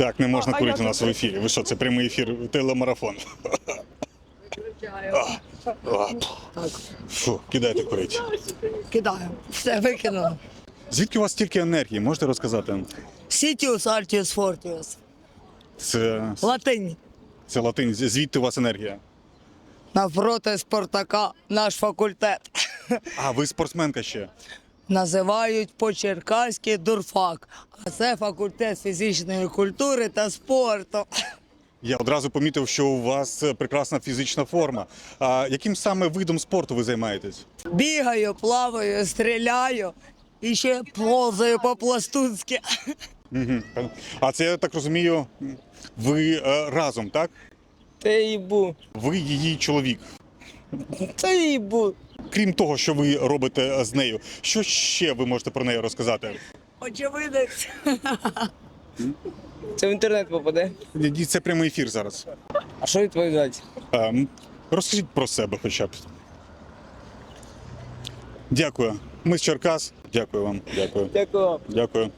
Так, не можна курити у нас в ефірі. Ви що, це прямий ефір, телемарафон. Фу, кидайте курити. Кидаю. Все викинула. Звідки у вас стільки енергії? Можете розказати? Сітіус Артіус Фортіус. Це, Латинь. це латинь. Звідти у вас енергія? Навпроти Спартака наш факультет. А, ви спортсменка ще. Називають по-черкаськи дурфак. А це факультет фізичної культури та спорту. Я одразу помітив, що у вас прекрасна фізична форма. А яким саме видом спорту ви займаєтесь? Бігаю, плаваю, стріляю і ще повзаю по-пластунськи. А це я так розумію, ви е, разом, так? Це їбу. Ви її чоловік. Це їбу. Крім того, що ви робите з нею, що ще ви можете про неї розказати? Очевидець. Це в інтернет попаде. Ні, Це прямий ефір зараз. А що відповідати? Ем, Розкажіть про себе хоча б. Дякую. Ми з Черкас. Дякую вам. Дякую. Дякую. Дякую.